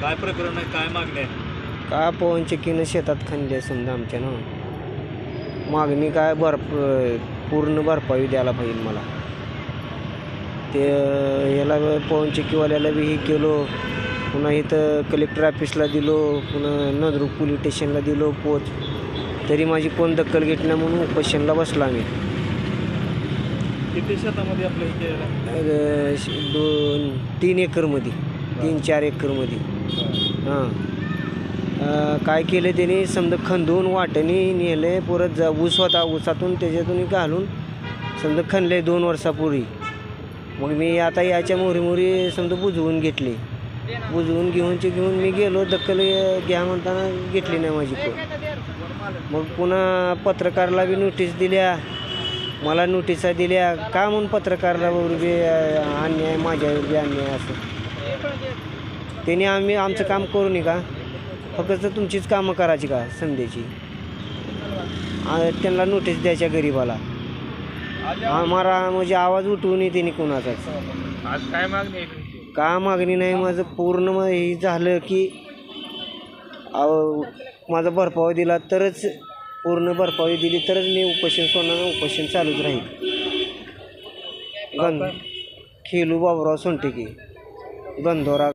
काय प्रकरण आहे? काय मागणी आहे? का पवन चक्कीनं शेतात खणले समजा आमच्या ना? मागणी काय भर पूर्ण भरपाई द्यायला पाहिजे मला. ते याला पवन चक्कीवाल्याला बी हे केलो पुन्हा इथं कलेक्टर ऑफिसला दिलो पुन्हा नदरुक पोलीस स्टेशनला दिलो पोच. तरी माझी कोण दखल घेत नाही म्हणून उपोषणला बसला आम्ही. किती शेतामध्ये आपलं हे श- दोन तीन एकरमध्ये तीन चार एकरमध्ये. हां. काय केलं त्याने? समजा खंदून वाटणी नेले परत जा ऊस होता ऊसातून त्याच्यातून घालून समजा खणले दोन वर्षापूर्वी. मग मी आता याच्या मोरी मोरी समजा बुजवून घेतली. बुजवून घेऊनचे घेऊन मी गेलो दखल घ्या म्हणताना घेतली नाही माझी कोण. मग पुन्हा पत्रकारला बी नोटीस दिल्या. मला नोटिसा दिल्या. का म्हणून पत्रकारला बी अन्याय माझ्यावर बी अन्याय असं? त्यांनी आम्ही आमचं काम करू नये का? फक्त तुमचीच कामं करायची का संध्याची त्यांना नोटीस द्यायच्या गरीबाला. आम्हाला म्हणजे आवाज उठवू नये त्यांनी कोणाचाच आज काय मागणी का मागणी नाही? माझं पूर्ण हे झालं की माझा भरपाव दिला तरच पूर्ण भरपावी दिली तरच मी उपोषण सोडणार उपोषण चालूच राहील. गंध खेलू बाबुराव सोनटेके. गंधोरा